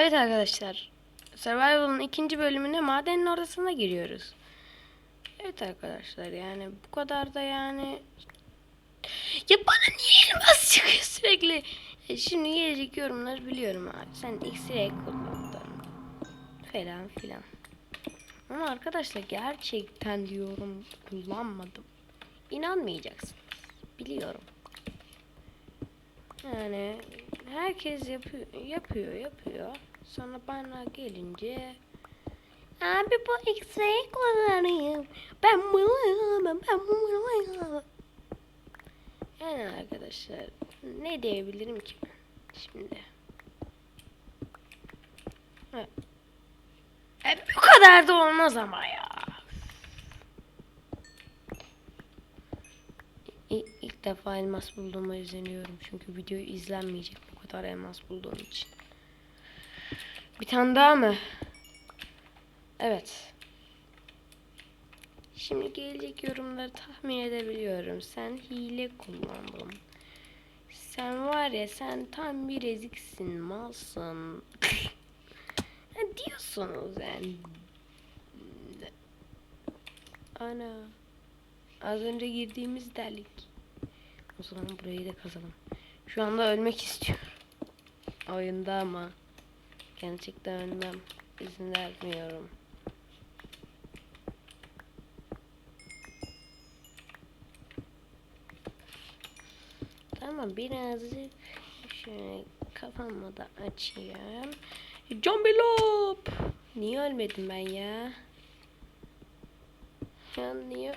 Evet arkadaşlar. Survival'ın ikinci bölümüne madenin ortasına giriyoruz. Evet arkadaşlar yani bu kadar da yani ya bana niye elmas çıkıyor sürekli? E şimdi gelecek yorumları biliyorum abi. Sen X-ray kullandın. Falan filan. Ama arkadaşlar gerçekten diyorum kullanmadım. İnanmayacaksınız. Biliyorum. Yani herkes yapıyor, yapıyor, yapıyor. Sonra bana gelince Abi bu X-ray kullanayım. Ben bunu ben bunu. Yani arkadaşlar ne diyebilirim ki şimdi? E, bu kadar da olmaz ama ya. İlk defa elmas bulduğuma üzülüyorum. Çünkü video izlenmeyecek bu kadar elmas bulduğum için. Bir tane daha mı? Evet. Şimdi gelecek yorumları tahmin edebiliyorum. Sen hile kullandın. Sen var ya sen tam bir eziksin, malsın. Ha, diyorsunuz yani. Ana. Az önce girdiğimiz delik. O zaman burayı da kazalım. Şu anda ölmek istiyorum. Oyunda ama. Gerçekten ölmem. İzin vermiyorum. Tamam birazcık şöyle kafamı da açayım. Zombie Loop! Niye ölmedim ben ya? Ya niye?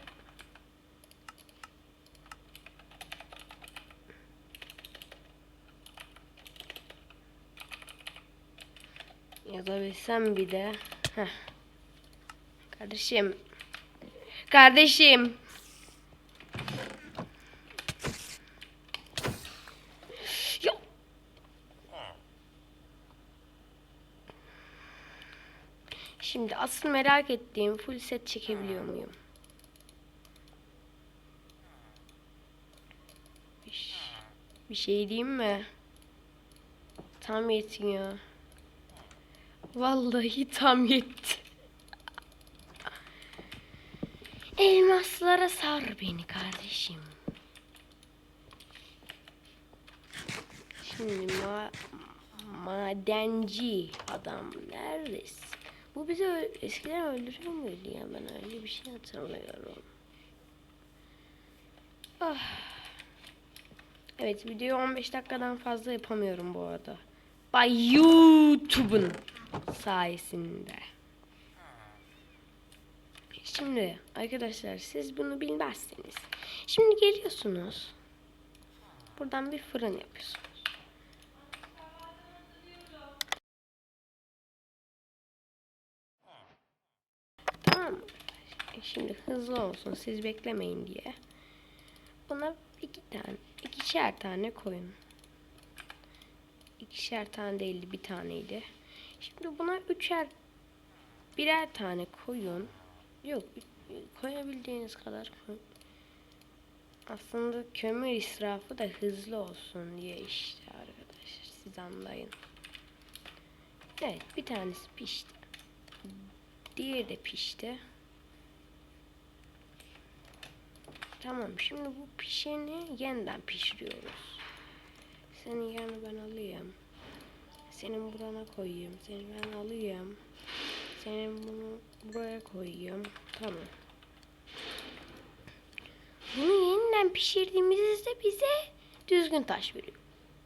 Yazabilsem bir de. Kardeşim. Kardeşim. Şimdi asıl merak ettiğim full set çekebiliyor muyum? Bir şey diyeyim mi? Tam yetmiyor. Vallahi tam yetti. Elmaslara sar beni kardeşim. Şimdi ma madenci adam neredesin? Bu bizi eskiden öldürüyor muydu ya? Ben öyle bir şey hatırlıyorum. Ah. Evet videoyu 15 dakikadan fazla yapamıyorum bu arada. By YouTube'un sayesinde. Şimdi arkadaşlar siz bunu bilmezseniz. Şimdi geliyorsunuz. Buradan bir fırın yapıyorsunuz. Tamam mı? Şimdi hızlı olsun siz beklemeyin diye. Buna iki tane, ikişer tane koyun. İkişer tane değildi bir taneydi. Şimdi buna üçer birer tane koyun. Yok koyabildiğiniz kadar koyun. Aslında kömür israfı da hızlı olsun diye işte arkadaşlar siz anlayın. Evet bir tanesi pişti. Diğeri de pişti. Tamam şimdi bu pişeni yeniden pişiriyoruz. Senin yanı ben alayım. Senin burana koyayım. Seni ben alayım. Senin bunu buraya koyayım. Tamam. Bunu yeniden pişirdiğimizde bize düzgün taş veriyor.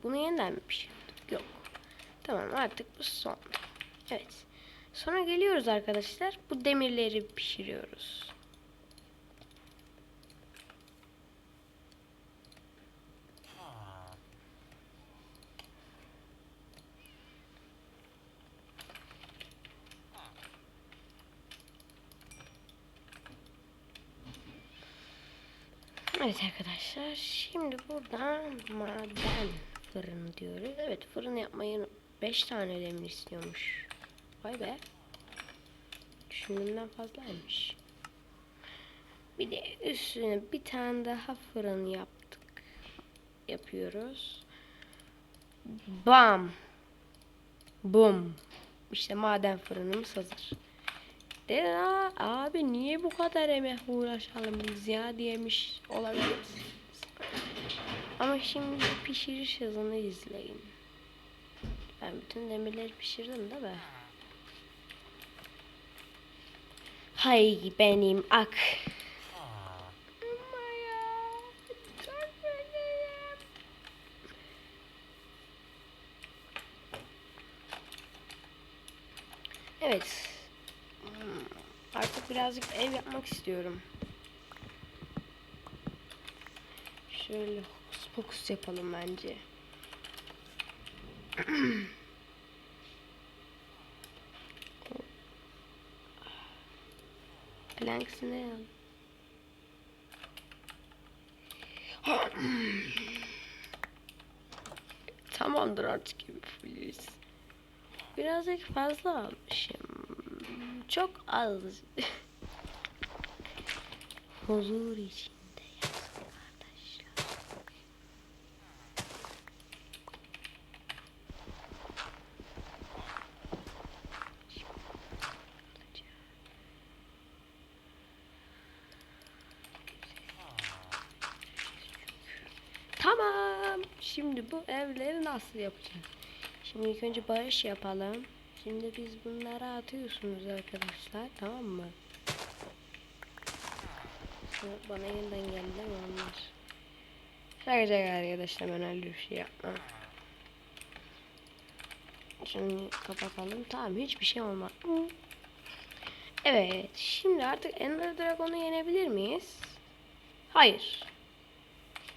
Bunu yeniden mi pişirdik? Yok. Tamam artık bu son. Evet. Sonra geliyoruz arkadaşlar. Bu demirleri pişiriyoruz. Evet arkadaşlar şimdi buradan maden fırın diyoruz. Evet fırın yapmayı 5 tane demir istiyormuş. Vay be. Düşündüğümden fazlaymış. Bir de üstüne bir tane daha fırın yaptık. Yapıyoruz. Bam. Bum. İşte maden fırınımız hazır. Dedi "Aa, abi niye bu kadar emek uğraşalım biz ya diyemiş olabiliriz. Ama şimdi pişiriş hızını izleyin. Ben bütün demirleri pişirdim de be. Hay benim ak. Ama ya, çok üzgünüm. Evet. Artık birazcık ev yapmak istiyorum. Şöyle hokus pokus yapalım bence. Planks'ı ne al? Tamamdır artık fulleriz. Birazcık fazla almışım. Çok az. Huzur içinde. Tamam. Şimdi bu evleri nasıl yapacağız? Şimdi ilk önce barış yapalım. Şimdi biz bunları atıyorsunuz arkadaşlar. Tamam mı? Bana yeniden geldi mi onlar? Şaka şaka arkadaşlar ben öyle bir şey yapmam. Şunu kapatalım. Tamam hiçbir şey olmaz. Evet. Şimdi artık Ender Dragon'u yenebilir miyiz? Hayır.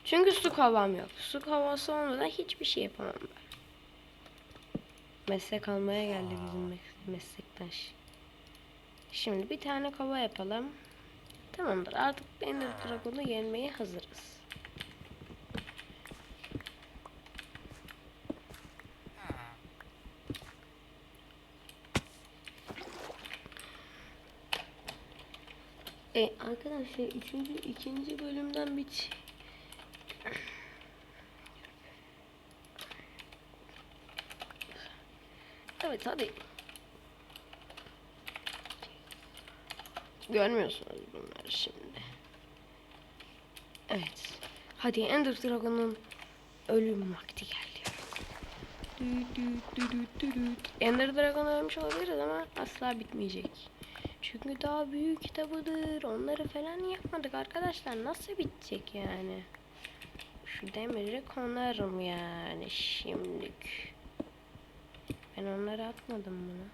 Çünkü su kavam yok. Su kovası olmadan hiçbir şey yapamam ben. Meslek almaya geldi bizim mes- meslektaş. Şimdi bir tane kova yapalım. Tamamdır. Artık Ender Dragon'u yenmeye hazırız. E, arkadaşlar üçüncü, ikinci bölümden bit. Evet hadi. Görmüyorsunuz bunları şimdi. Evet. Hadi Ender Dragon'un ölüm vakti geldi. Ender Dragon ölmüş olabiliriz ama asla bitmeyecek. Çünkü daha büyük kitabıdır. Onları falan yapmadık arkadaşlar. Nasıl bitecek yani? Şu demiri konarım yani şimdilik. Ben onları atmadım bunu.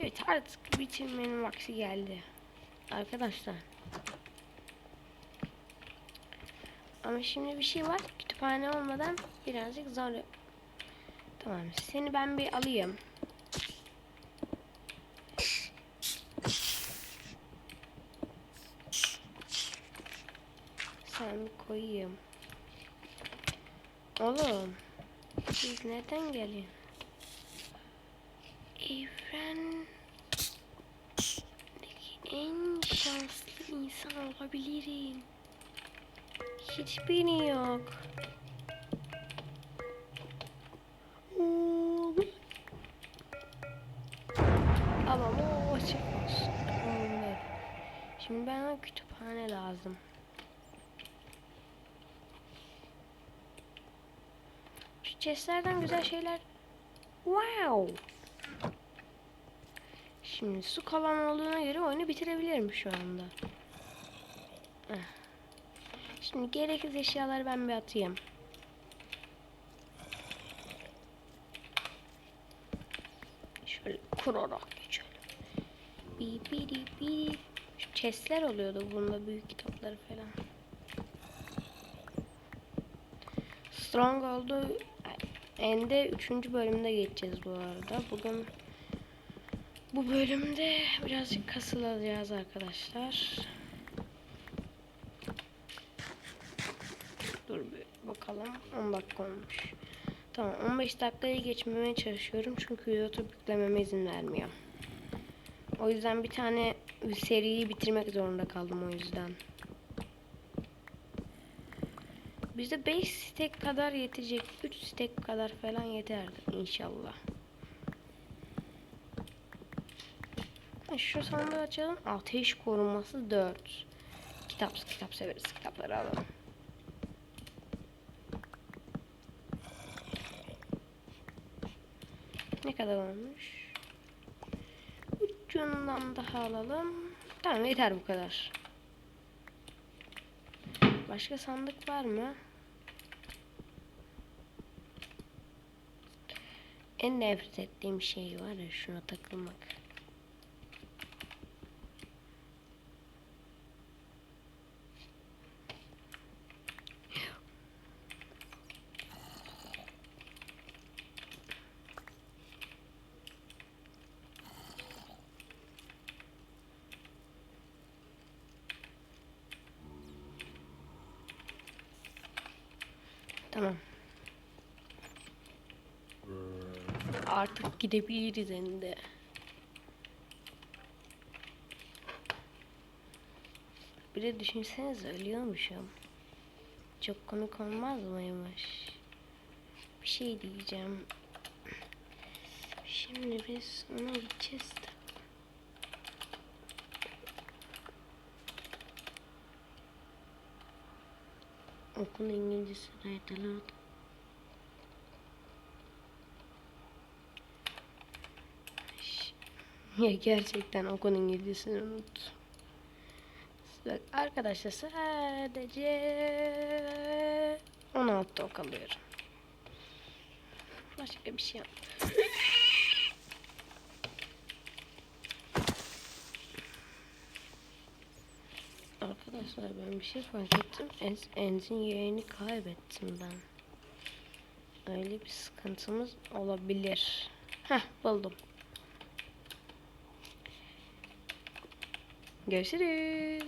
Evet artık bitirmenin vakti geldi. Arkadaşlar. Ama şimdi bir şey var. Kütüphane olmadan birazcık zor. Tamam. Seni ben bir alayım. Koyayım. Oğlum. Siz nereden gelin? Evren en şanslı insan olabilirim. Hiçbiri yok. Ama o açık olsun. Şimdi bana kütüphane lazım. Şu chestlerden güzel şeyler. Wow. Şimdi su kalan olduğuna göre oyunu bitirebilirim şu anda. Şimdi gereksiz eşyaları ben bir atayım. Şöyle kurarak geçelim. Bi bi di bi. Şu chestler oluyordu bunda büyük kitapları falan. Strong oldu. Ende 3. bölümde geçeceğiz bu arada. Bugün bu bölümde birazcık kasılacağız arkadaşlar. Dur bir bakalım. 10 dakika olmuş. Tamam 15 dakikayı geçmemeye çalışıyorum çünkü YouTube yüklememe izin vermiyor. O yüzden bir tane seriyi bitirmek zorunda kaldım o yüzden. Bize 5 stek kadar yetecek. 3 stek kadar falan yeterdir inşallah. Şu sandığı açalım. Ateş korunması 4. Kitap, kitap severiz. Kitapları alalım. Ne kadar olmuş? Ucundan daha alalım. Tamam yeter bu kadar. Başka sandık var mı? En nefret ettiğim şey var ya şuna takılmak. Tamam. Artık gidebiliriz hem de. Bir de düşünsenize ölüyormuşum. Çok komik olmaz mıymış? Bir şey diyeceğim. Şimdi biz ona gideceğiz de. Okul İngilizcesi nerede Ya gerçekten okul İngilizcesini unut. Arkadaşlar sadece 16 ok alıyorum. Başka bir şey yap. Arkadaşlar ben bir şey fark ettim. En, enzin yerini kaybettim ben. Öyle bir sıkıntımız olabilir. Heh buldum. Görüşürüz.